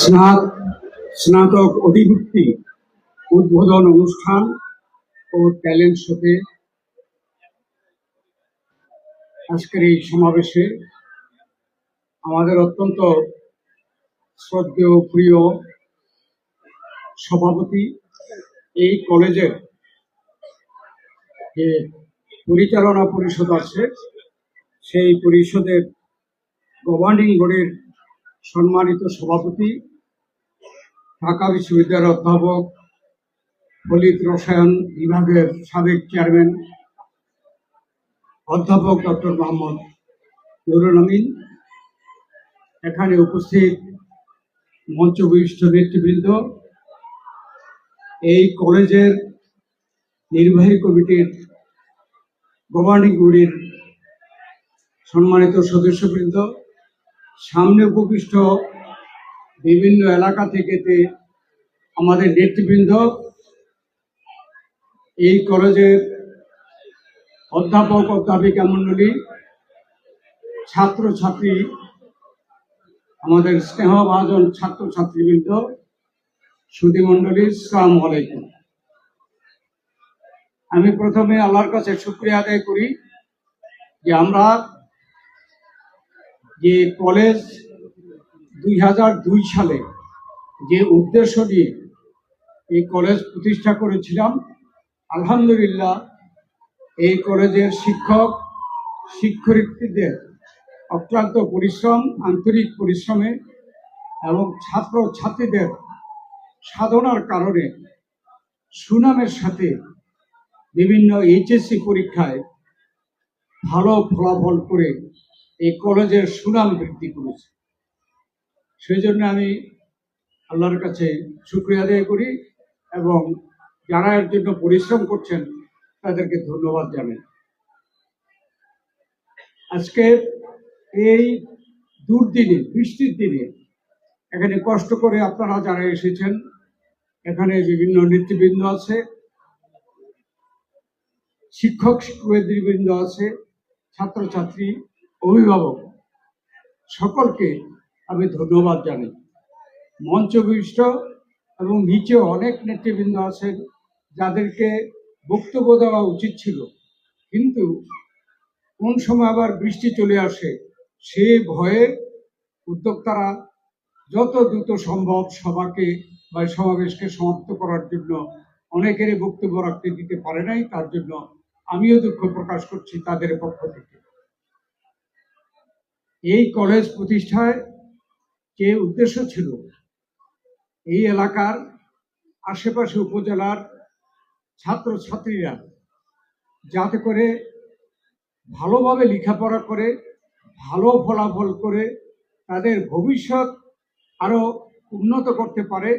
স্নাত, স্নাতক অধিভুক্তি, উদ্বোধন অনুষ্ঠান ও ট্যালেন্ট শোতে আজকের এই সমাবেশে আমাদের অত্যন্ত শ্রদ্ধেয় প্রিয় সভাপতি এই কলেজের যে পরিচালনা পরিষদ আছে, সেই পরিষদের গভর্নিং বডির সম্মানিত সভাপতি, ঢাকা বিশ্ববিদ্যালয়ের অধ্যাপক ফলিত রসায়ন বিভাগের সাবেক চেয়ারম্যান, অধ্যাপক ডক্টর মোহাম্মদ নুরুল আমিন। এখানে উপস্থিত মঞ্চ বিশিষ্ট নেতৃবৃন্দ, এই কলেজের নির্বাহী কমিটির গভর্নিং বডির সম্মানিত সদস্যবৃন্দ সামনে উপবিষ্ট বিভিন্ন এলাকা থেকে আমাদের নেতৃবৃন্দ এই কলেজের অধ্যাপক অধ্যাপিকা মণ্ডলী ছাত্রছাত্রী, আমাদের স্নেহভাজন ছাত্রছাত্রীবৃন্দ সুধীমণ্ডলী সালাম আলাইকুম। আমি প্রথমে আল্লাহর কাছে শুক্রিয়া আদায় করি যে আমরা যে কলেজ দুই হাজার দুই সালে যে উদ্দেশ্য নিয়ে এই কলেজ প্রতিষ্ঠা করেছিলাম, আলহামদুলিল্লাহ এই কলেজের শিক্ষক, শিক্ষার্থীদের অক্লান্ত পরিশ্রম, আন্তরিক পরিশ্রমে এবং ছাত্র ছাত্রীদের সাধনার কারণে সুনামের সাথে বিভিন্ন এইচএসসি পরীক্ষায় ভালো ফলাফল করে এই কলেজের সুনাম বৃদ্ধি করেছে। সেই জন্য আমি আল্লাহর কাছে শুক্রিয়া আদায় করি এবং যারা এর জন্য পরিশ্রম করছেন, তাদেরকে ধন্যবাদ জানাই। আজকে এই দুর্দিনে, বৃষ্টির দিনে, এখানে কষ্ট করে আপনারা যারা এসেছেন, এখানে বিভিন্ন নেতৃবৃন্দ আছে, শিক্ষক শিক্ষকবৃন্দ আছে, ছাত্রছাত্রী অভিভাবক, সকলকে আমি ধন্যবাদ জানাই। মঞ্চবিষ্ট এবং নিচে অনেক নেতৃবৃন্দ আছেন যাদেরকে বক্তব্য দেওয়া উচিত ছিল। কিন্তু কোন সময় আবার বৃষ্টি চলে আসে, সে ভয়ে উদ্যোক্তারা যত দ্রুত সম্ভব সভাকে বা সমাবেশকে সমাপ্ত করার জন্য অনেকেরই বক্তব্য রাখতে দিতে পারে নাই, তার জন্য আমিও দুঃখ প্রকাশ করছি তাদের পক্ষ থেকে। এই কলেজ প্রতিষ্ঠায় যে উদ্দেশ্য ছিল, এই এলাকার আশেপাশে উপজেলার ছাত্রছাত্রীরা যাতে করে ভালোভাবে লেখাপড়া করে, ভালো ফলাফল করে তাদের ভবিষ্যৎ আরও উন্নত করতে পারে,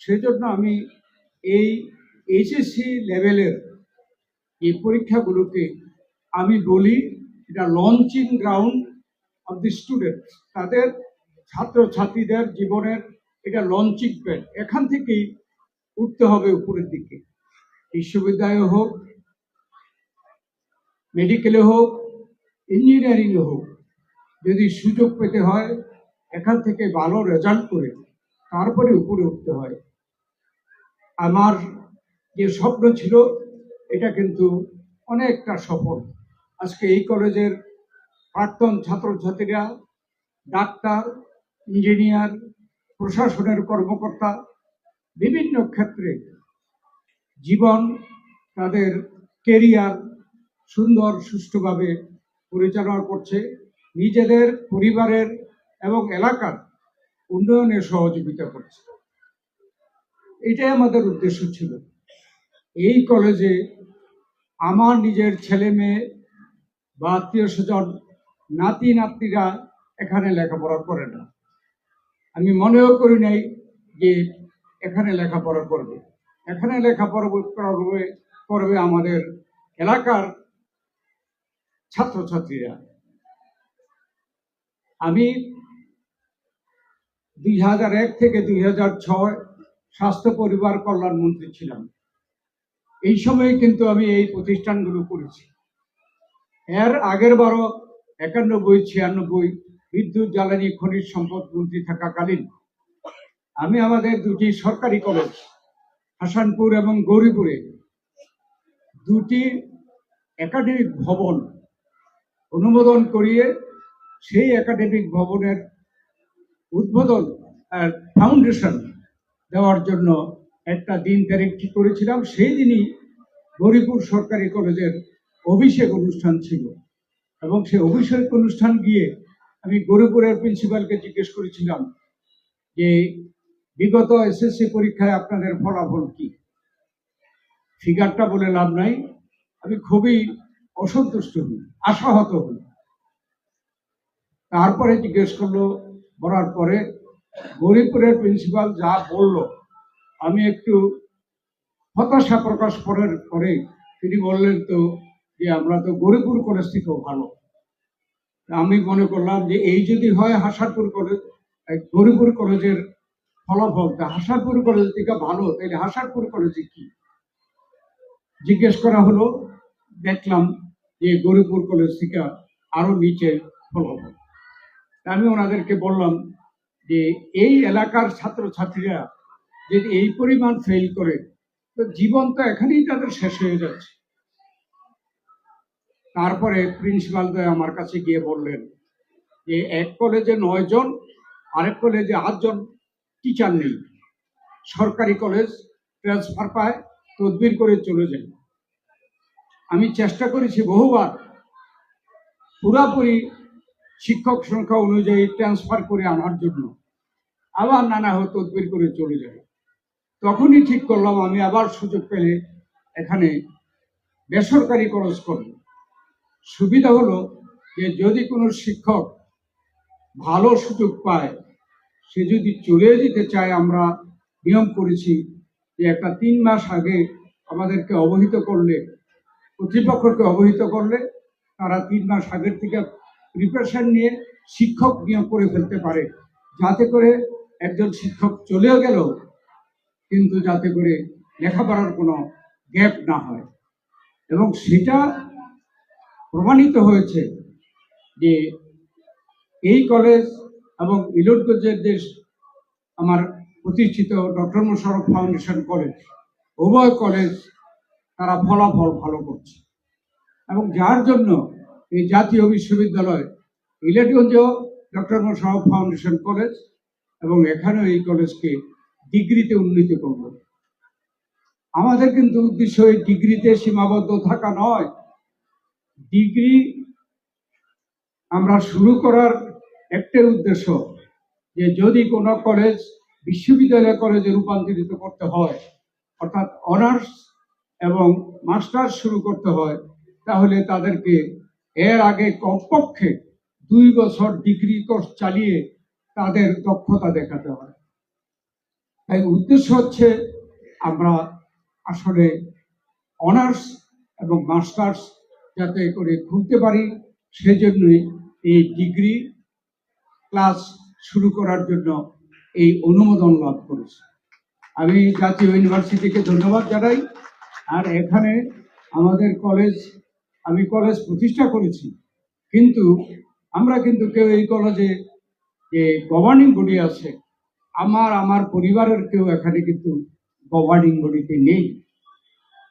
সেজন্য আমি এই এইচএসসি লেভেলের এই পরীক্ষাগুলোকে আমি বলি, এটা launching ground of the student তাদের ছাত্রছাত্রীদের জীবনের এটা লঞ্চিং প্যাড এখান থেকেই উঠতে হবে উপরের দিকে। বিশ্ববিদ্যালয়ে হোক মেডিকেলে হোক ইঞ্জিনিয়ারিংয়ে হোক, যদি সুযোগ পেতে হয়, এখান থেকে ভালো রেজাল্ট করে তারপরে উপরে উঠতে হয়। আমার যে স্বপ্ন ছিল, এটা কিন্তু অনেকটা সফল। আজকে এই কলেজের প্রাক্তন ছাত্রছাত্রীরা, ডাক্তার, ইঞ্জিনিয়ার, প্রশাসনের কর্মকর্তা, বিভিন্ন ক্ষেত্রে জীবন, তাদের কেরিয়ার সুন্দর, সুষ্ঠুভাবে পরিচালনা করছে। নিজেদের পরিবারের এবং এলাকার উন্নয়নে সহযোগিতা করছে। এটাই আমাদের উদ্দেশ্য ছিল। এই কলেজে আমার নিজের ছেলে মেয়ে বা আত্মীয় স্বজন নাতি, নাতনিরা এখানে লেখাপড়া করে না। আমি মনেও করি নাই যে এখানে লেখাপড়া করবে। এখানে লেখাপড়া করবে করবে আমাদের এলাকার ছাত্রছাত্রীরা। আমি দুই হাজার এক থেকে দুই হাজার ছয় স্বাস্থ্য পরিবার কল্যাণ মন্ত্রী ছিলাম। এই সময়ে কিন্তু আমি এই প্রতিষ্ঠানগুলো করেছি। এর আগের বারও একানব্বই, ছিয়ানব্বই বিদ্যুৎ, জ্বালানি, খনিজ সম্পদ মন্ত্রী থাকাকালীন আমি আমাদের দুটি সরকারি কলেজ, হাসানপুর এবং গৌরীপুরে দুটি একাডেমিক ভবন অনুমোদন করিয়ে সেই একাডেমিক ভবনের উদ্বোধন ফাউন্ডেশন দেওয়ার জন্য একটা দিন তারিখ ঠিক করেছিলাম। সেই দিনই গৌরীপুর সরকারি কলেজের অভিষেক অনুষ্ঠান ছিল। এবং সেই অভিষেক অনুষ্ঠান গিয়ে আমি গৌরীপুরের প্রিন্সিপালকে জিজ্ঞেস করেছিলাম যে বিগত এসএসসি পরীক্ষায় আপনাদের ফলাফল কি? ফিগারটা বলে লাভ নাই। আমি খুবই অসন্তুষ্ট হই, আশাহত হই। তারপরে জিজ্ঞেস করল, বলার পরে গৌরীপুরের প্রিন্সিপাল যা বলল, আমি একটু হতাশা প্রকাশ করার পরে তিনি বললেন, তো যে আমরা তো গৌরীপুর কলেজ থেকেও ভালো আমি মনে করলাম যে এই যদি হয় হাসারপুর কলেজ, এই গৌরীপুর কলেজের ফলাফল, তা হাসারপুর কলেজ থেকে ভালো, তাহলে হাসারপুর কলেজে কি? জিজ্ঞেস করা হলো, দেখলাম যে গৌরীপুর কলেজ থেকে আরও নিচে ফলাফল। আমি ওনাদেরকে বললাম যে এই এলাকার ছাত্রছাত্রীরা যদি এই পরিমাণ ফেল করে, তো জীবন তো এখানেই তাদের শেষ হয়ে যাচ্ছে। তারপরে প্রিন্সিপাল আমার কাছে গিয়ে বললেন যে, এক কলেজে নয় জন, আরেক কলেজে আটজন টিচার নেই। সরকারি কলেজ ট্রান্সফার পায়, তদবির করে চলে যায়। আমি চেষ্টা করেছি বহুবার। পুরাপুরি শিক্ষক সংখ্যা অনুযায়ী ট্রান্সফার করে আনার জন্য। আবার নানা হয় তদবির করে চলে যায়। তখনই ঠিক করলাম, আমি আবার সুযোগ পেলে এখানে বেসরকারি কলেজ করব। সুবিধা হলো যে যদি কোনো শিক্ষক ভালো সুযোগ পায়, সে যদি চলে যেতে চায়, আমরা নিয়ম করেছি যে একটা তিন মাস আগে আমাদেরকে অবহিত করলে, কর্তৃপক্ষকে অবহিত করলে তারা তিন মাস আগের থেকে প্রিপারেশন নিয়ে শিক্ষক নিয়োগ করে ফেলতে পারে। যাতে করে একজন শিক্ষক চলেও গেল, কিন্তু যাতে করে লেখাপড়ার কোনো গ্যাপ না হয়। এবং সেটা প্রমাণিত হয়েছে যে এই কলেজ এবং ইলোটগঞ্জের যে আমার প্রতিষ্ঠিত ডক্টর মোশারফ ফাউন্ডেশন কলেজ, উভয় কলেজ তারা ফলাফল ভালো করছে। এবং যার জন্য এই জাতীয় বিশ্ববিদ্যালয় ইলেটগঞ্জেও ডক্টর মোশারফ ফাউন্ডেশন কলেজ এবং এখানেও এই কলেজকে ডিগ্রিতে উন্নীত করব আমাদের কিন্তু উদ্দেশ্য এই ডিগ্রিতে সীমাবদ্ধ থাকা নয় ডিগ্রি আমরা শুরু করার একটাই উদ্দেশ্য যে যদি কোনো কলেজ বিশ্ববিদ্যালয় কলেজে রূপান্তরিত করতে হয়, অর্থাৎ অনার্স এবং মাস্টার্স শুরু করতে হয়, তাহলে তাদেরকে এর আগে কমপক্ষে দুই বছর ডিগ্রি কোর্স চালিয়ে তাদের দক্ষতা দেখাতে হয়। তাই উদ্দেশ্য হচ্ছে আমরা আসলে অনার্স এবং মাস্টার্স যাতে করে খুলতে পারি, সেজন্যই এই ডিগ্রি ক্লাস শুরু করার জন্য এই অনুমোদন লাভ করেছে। আমি জাতীয় ইউনিভার্সিটিকে ধন্যবাদ জানাই। আর এখানে আমাদের কলেজ, আমি কলেজ প্রতিষ্ঠা করেছি। কিন্তু আমরা কিন্তু কেউ এই কলেজে যে গভর্নিং বডি আছে, আমার আমার পরিবারের কেউ এখানে কিন্তু গভর্নিং বডিতে নেই।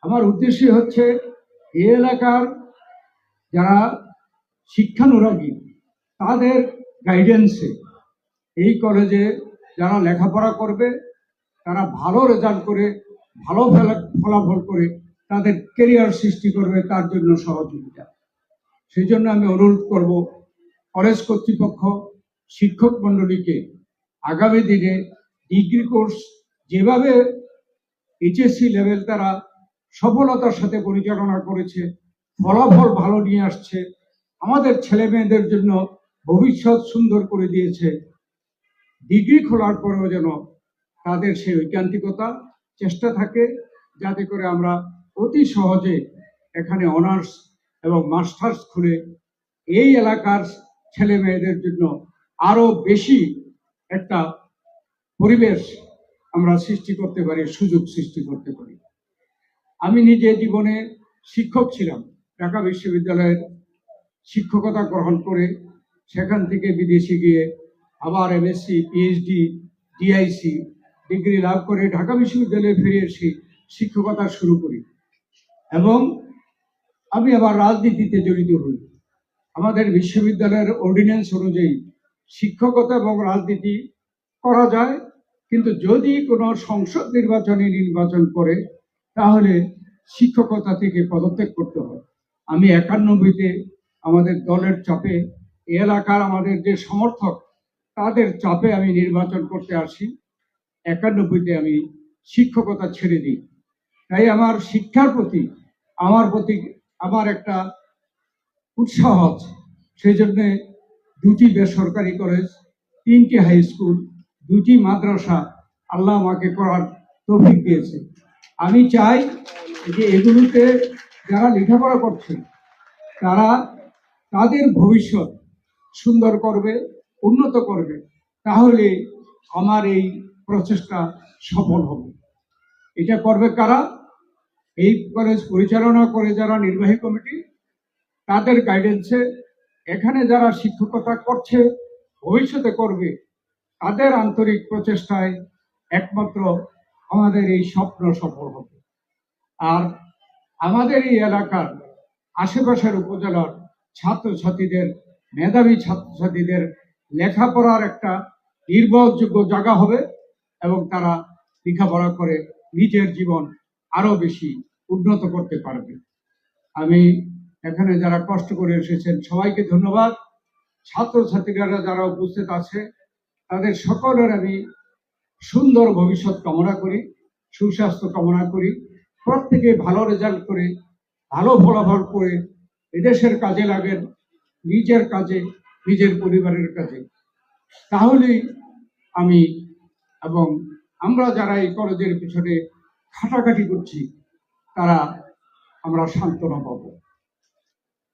আমার উদ্দেশ্য হচ্ছে, এই এলাকার যারা শিক্ষানুরাগী তাদের গাইডেন্সে এই কলেজে যারা লেখাপড়া করবে, তারা ভালো রেজাল্ট করে, ভালো ফলা- ফলাফল করে তাদের কেরিয়ার সৃষ্টি করবে, তার জন্য সহযোগিতা। সেই জন্য আমি অনুরোধ করব কলেজ কর্তৃপক্ষ, শিক্ষক মণ্ডলীকে আগামী দিনে ডিগ্রি কোর্স যেভাবে এইচএসসি লেভেল তারা সফলতার সাথে পরিচালনা করেছে ফলাফল ভালো নিয়ে আসছে। আমাদের ছেলে মেয়েদের জন্য ভবিষ্যৎ সুন্দর করে দিয়েছে। ডিগ্রি খোলার পরেও যেন তাদের সেই ঐকান্তিকতা, চেষ্টা থাকে, যাতে করে আমরা অতি সহজে এখানে অনার্স এবং মাস্টার্স খুলে এই এলাকার ছেলে মেয়েদের জন্য আরও বেশি একটা পরিবেশ আমরা সৃষ্টি করতে পারি, সুযোগ সৃষ্টি করতে পারি। আমি নিজে জীবনে শিক্ষক ছিলাম। ঢাকা বিশ্ববিদ্যালয়ের শিক্ষকতা গ্রহণ করে সেখান থেকে বিদেশে গিয়ে আবার এমএসসি পিএইচডি ডিআইসি ডিগ্রি লাভ করে ঢাকা বিশ্ববিদ্যালয়ে ফিরে এসে শিক্ষকতা শুরু করি। এবং আমি আবার রাজনীতিতে জড়িত হই। আমাদের বিশ্ববিদ্যালয়ের অর্ডিন্যান্স অনুযায়ী শিক্ষকতা এবং রাজনীতি করা যায়, কিন্তু যদি কোনো সংসদ নির্বাচনে নির্বাচন করে, তাহলে শিক্ষকতা থেকে পদত্যাগ করতে হয়। আমি একানব্বইতে আমাদের দলের চাপে এলাকার আমাদের যে সমর্থক, তাদের চাপে আমি নির্বাচন করতে আসি। একানব্বইতে আমি শিক্ষকতা ছেড়ে দিই। তাই আমার শিক্ষার প্রতি, আমার প্রতি আমার একটা উৎসাহ আছে। সেই জন্যে দুটি বেসরকারি কলেজ, তিনটি হাই স্কুল, দুটি মাদ্রাসা আল্লাহ আমাকে করার তৌফিক দিয়েছে। আমি চাই যে এগুলোতে যারা লেখাপড়া করছে তারা তাদের ভবিষ্যৎ সুন্দর করবে, উন্নত করবে, তাহলে আমার এই প্রচেষ্টা সফল হবে। এটা করবে কারা? এই কলেজ পরিচালনা করে যারা নির্বাহী কমিটি, তাদের গাইডেন্সে এখানে যারা শিক্ষকতা করছে, ভবিষ্যতে করবে, তাদের আন্তরিক প্রচেষ্টায় একমাত্র আমাদের এই স্বপ্ন সফল হবে। আর আমাদের এই এলাকার আশেপাশের উপজেলার ছাত্রছাত্রীদের, মেধাবী ছাত্রছাত্রীদের লেখাপড়ার একটা নির্ভরযোগ্য জায়গা হবে এবং তারা লেখাপড়া করে নিজের জীবন আরও বেশি উন্নত করতে পারবে। আমি এখানে যারা কষ্ট করে এসেছেন, সবাইকে ধন্যবাদ। ছাত্রছাত্রীরা যারা উপস্থিত আছে, তাদের সকলের আমি সুন্দর ভবিষ্যৎ কামনা করি, সুস্বাস্থ্য কামনা করি। প্রত্যেকে ভালো রেজাল্ট করে, ভালো ফলাফল করে এদেশের কাজে লাগেন, নিজের কাজে, নিজের পরিবারের কাজে। তাহলেই আমি এবং আমরা যারা এই কলেজের পিছনে খাটাখাটি করছি, তারা আমরা সান্ত্বনা পাব।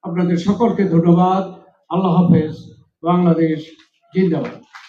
আপনাদের সকলকে ধন্যবাদ। আল্লাহ হাফেজ। বাংলাদেশ জিন্দাবাদ।